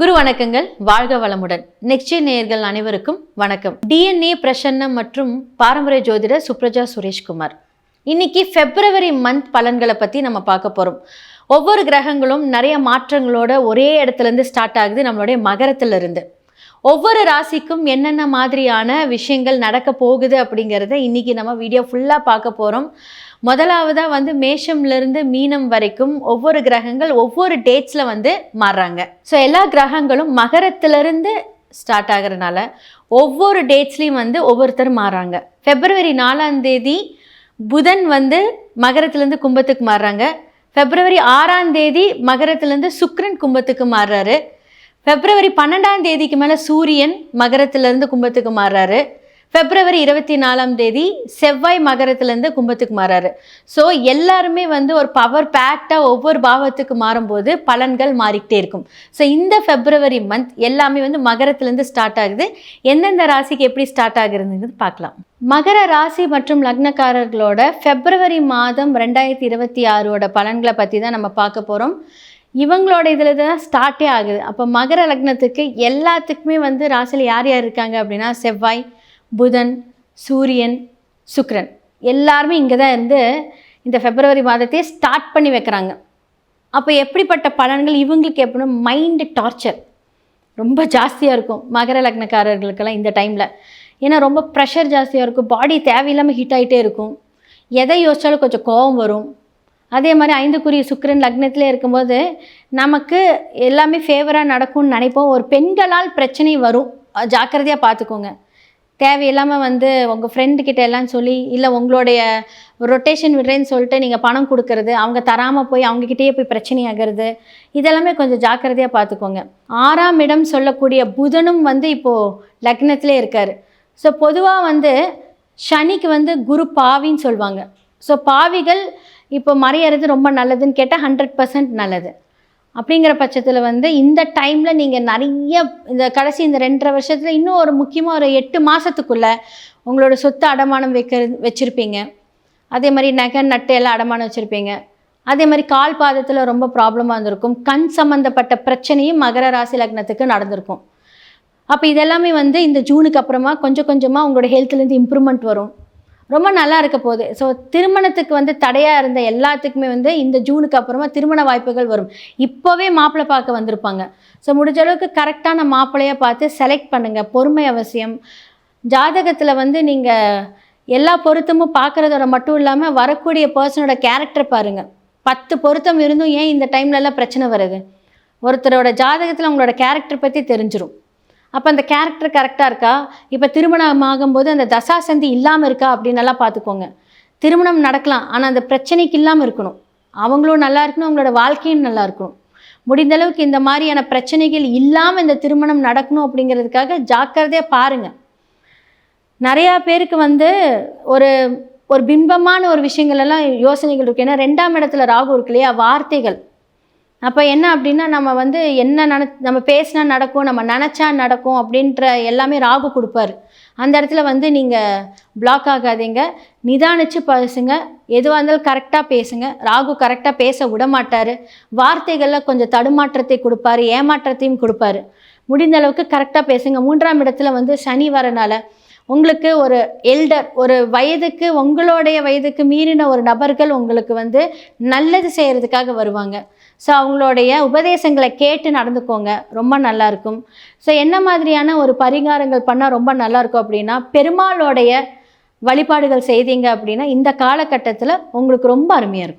குரு வணக்கங்கள் வாழ்க வளமுடன். நெக்ஸ்ட் நேயர்கள் அனைவருக்கும் வணக்கம். டிஎன்ஏ பிரசன்னம் மற்றும் பாரம்பரிய ஜோதிடர் சுப்ரஜா சுரேஷ்குமார். இன்னைக்கு பிப்ரவரி மந்த் பலன்களை பற்றி நம்ம பார்க்க போகிறோம் ஒவ்வொரு கிரகங்களும் நிறைய மாற்றங்களோட ஒரே இடத்துல இருந்து ஸ்டார்ட் ஆகுது நம்மளுடைய மகரத்துல இருந்து ஒவ்வொரு ராசிக்கும் என்னென்ன மாதிரியான விஷயங்கள் நடக்க போகுது அப்படிங்கிறத இன்றைக்கி நம்ம வீடியோ ஃபுல்லாக பார்க்க போகிறோம் முதலாவதாக வந்து மேஷம்லேருந்து மீனம் வரைக்கும் ஒவ்வொரு கிரகங்கள் ஒவ்வொரு டேட்ஸில் வந்து மாறுறாங்க. ஸோ எல்லா கிரகங்களும் மகரத்திலிருந்து ஸ்டார்ட் ஆகிறதுனால ஒவ்வொரு டேட்ஸ்லையும் வந்து ஒவ்வொருத்தர் மாறுறாங்க ஃபெப்ரவரி நாலாம் தேதி புதன் வந்து மகரத்துலேருந்து கும்பத்துக்கு மாறுறாங்க. ஃபெப்ரவரி ஆறாம் தேதி மகரத்துலேருந்து சுக்ரன் கும்பத்துக்கு மாறுறாரு. பிப்ரவரி பன்னெண்டாம் தேதிக்கு மேலே சூரியன் மகரத்திலேருந்து கும்பத்துக்கு மாறுறாரு. பிப்ரவரி இருபத்தி நாலாம் தேதி செவ்வாய் மகரத்துலேருந்து கும்பத்துக்கு மாறாரு. ஸோ எல்லாருமே வந்து ஒரு பவர் பேக்டாக ஒவ்வொரு பாவத்துக்கு மாறும்போது பலன்கள் மாறிக்கிட்டே இருக்கும். ஸோ இந்த பிப்ரவரி மந்த் எல்லாமே வந்து மகரத்துலேருந்து ஸ்டார்ட் ஆகுது. எந்தெந்த ராசிக்கு எப்படி ஸ்டார்ட் ஆகுதுங்கிறது பார்க்கலாம். மகர ராசி மற்றும் லக்னக்காரர்களோட பிப்ரவரி மாதம் ரெண்டாயிரத்தி இருபத்தி ஆறோட பலன்களை பற்றி தான் நம்ம பார்க்க போகிறோம் இவங்களோட இதில் தான் ஸ்டார்ட்டே ஆகுது. அப்போ மகர லக்னத்துக்கு எல்லாத்துக்குமே வந்து ராசியில் யார் யார் இருக்காங்க அப்படின்னா செவ்வாய் புதன் சூரியன் சுக்ரன் எல்லாருமே இங்கே தான் இருந்து இந்த ஃபெப்ரவரி மாதத்தையே ஸ்டார்ட் பண்ணி வைக்கிறாங்க. அப்போ எப்படிப்பட்ட பலன்கள் இவங்களுக்கு எப்படின்னா மைண்டு டார்ச்சர் ரொம்ப ஜாஸ்தியாக இருக்கும் மகர லக்னக்காரர்களுக்கெல்லாம் இந்த டைமில் ஏன்னா ரொம்ப ப்ரெஷர் ஜாஸ்தியாக இருக்கும். பாடி தேவையில்லாமல் ஹிட் ஆகிட்டே இருக்கும். எதை யோசிச்சாலும் கொஞ்சம் கோபம் வரும். அதே மாதிரி ஐந்துக்குரிய சுக்கரன் லக்னத்தில் இருக்கும்போது நமக்கு எல்லாமே ஃபேவராக நடக்கும்னு நினைப்போம். ஒரு பெண்களால் பிரச்சனை வரும். ஜாக்கிரதையாக பார்த்துக்கோங்க தேவையில்லாமல் வந்து உங்கள் ஃப்ரெண்டுக்கிட்ட எல்லாம் சொல்லி இல்லை உங்களுடைய ரொட்டேஷன் விடுறேன்னு சொல்லிட்டு நீங்கள் பணம் கொடுக்கறது அவங்க தராமல் போய் அவங்கக்கிட்டேயே போய் பிரச்சனையாகிறது இதெல்லாமே கொஞ்சம் ஜாக்கிரதையாக பார்த்துக்கோங்க ஆறாம் இடம் சொல்லக்கூடிய புதனும் வந்து இப்போது லக்னத்திலே இருக்கார். ஸோ பொதுவாக வந்து சனிக்கு வந்து குரு பாவின்னு சொல்லுவாங்க ஸோ பாவிகள் இப்போ மறையிறது ரொம்ப நல்லதுன்னு கேட்டால் ஹண்ட்ரட் பர்சன்ட் நல்லது. அப்படிங்கிற பட்சத்தில் வந்து இந்த டைமில் நீங்கள் நிறைய இந்த கடைசி இந்த ரெண்டரை வருஷத்தில் இன்னும் ஒரு முக்கியமாக ஒரு எட்டு மாதத்துக்குள்ளே உங்களோட சொத்து அடமானம் வைக்க வச்சுருப்பீங்க. அதே மாதிரி நகை நட்டு எல்லாம் அடமானம் வச்சுருப்பீங்க. அதே மாதிரி கால் பாதத்தில் ரொம்ப ப்ராப்ளமாக இருந்திருக்கும். கண் சம்மந்தப்பட்ட பிரச்சனையும் மகர ராசி லக்னத்துக்கு நடந்திருக்கும். அப்போ இதெல்லாமே வந்து இந்த ஜூனுக்கு அப்புறமா கொஞ்சம் கொஞ்சமாக உங்களோட ஹெல்த்லேருந்து இம்ப்ரூவ்மெண்ட் வரும். ரொம்ப நல்லா இருக்க போகுது. ஸோ திருமணத்துக்கு வந்து தடையாக இருந்த எல்லாத்துக்குமே வந்து இந்த ஜூனுக்கு அப்புறமா திருமண வாய்ப்புகள் வரும். இப்போவே மாப்பிள்ளை பார்க்க வந்திருப்பாங்க. ஸோ முடிஞ்ச அளவுக்கு கரெக்டான மாப்பிள்ளையை பார்த்து செலக்ட் பண்ணுங்கள் பொறுமை அவசியம். ஜாதகத்தில் வந்து நீங்கள் எல்லா பொருத்தமும் பார்க்குறதோட மட்டும் இல்லாமல் வரக்கூடிய பர்சனோட கேரக்டர் பாருங்கள் பத்து பொருத்தம் இருந்தும் ஏன் இந்த டைம்லலாம் பிரச்சனை வருது? ஒருத்தரோட ஜாதகத்தில் உங்களோட கேரக்டர் பற்றி தெரிஞ்சிடும் அப்போ அந்த கேரக்டர் கரெக்டாக இருக்கா? இப்போ திருமணம் ஆகும்போது அந்த தசாசந்தி இல்லாமல் இருக்கா அப்படின்னு நல்லா பார்த்துக்கோங்க திருமணம் நடக்கலாம் ஆனால் அந்த பிரச்சனைக்கு இல்லாமல் இருக்கணும். அவங்களும் நல்லா இருக்கணும் அவங்களோட வாழ்க்கையும் நல்லா இருக்கணும். முடிந்த அளவுக்கு இந்த மாதிரியான பிரச்சனைகள் இல்லாமல் இந்த திருமணம் நடக்கணும் அப்படிங்கிறதுக்காக ஜாக்கிரதையாக பாருங்கள் நிறையா பேருக்கு வந்து ஒரு ஒரு பிம்பமான ஒரு விஷயங்கள் எல்லாம் யோசனைகள் இருக்குது ஏன்னா ரெண்டாம் இடத்துல ராகு இருக்கு இல்லையா? வார்த்தைகள். அப்போ என்ன அப்படின்னா நம்ம வந்து என்ன நின நம்ம பேசினா நடக்கும் நம்ம நினச்சா நடக்கும் அப்படின்ற எல்லாமே ராகு கொடுப்பாரு. அந்த இடத்துல வந்து நீங்கள் பிளாக் ஆகாதீங்க. நிதானிச்சு பேசுங்க. எதுவாக இருந்தாலும் கரெக்டாக பேசுங்க. ராகு கரெக்டாக பேச விட மாட்டார் வார்த்தைகளில் கொஞ்சம் தடுமாற்றத்தை கொடுப்பாரு ஏமாற்றத்தையும் கொடுப்பாரு. முடிந்த அளவுக்கு கரெக்டாக பேசுங்க. மூன்றாம் இடத்துல வந்து சனி வரனால உங்களுக்கு ஒரு எல்டர் ஒரு வயதுக்கு உங்களுடைய வயதுக்கு மீறின ஒரு நபர்கள் உங்களுக்கு வந்து நல்லது செய்கிறதுக்காக வருவாங்க. ஸோ அவங்களுடைய உபதேசங்களை கேட்டு நடந்துக்கோங்க. ரொம்ப நல்லாயிருக்கும் ஸோ என்ன மாதிரியான ஒரு பரிகாரங்கள் பண்ணால் ரொம்ப நல்லாயிருக்கும் அப்படின்னா பெருமாளோடைய வழிபாடுகள் செய்தீங்க அப்படின்னா இந்த காலகட்டத்தில் உங்களுக்கு ரொம்ப அருமையாக இருக்கும்.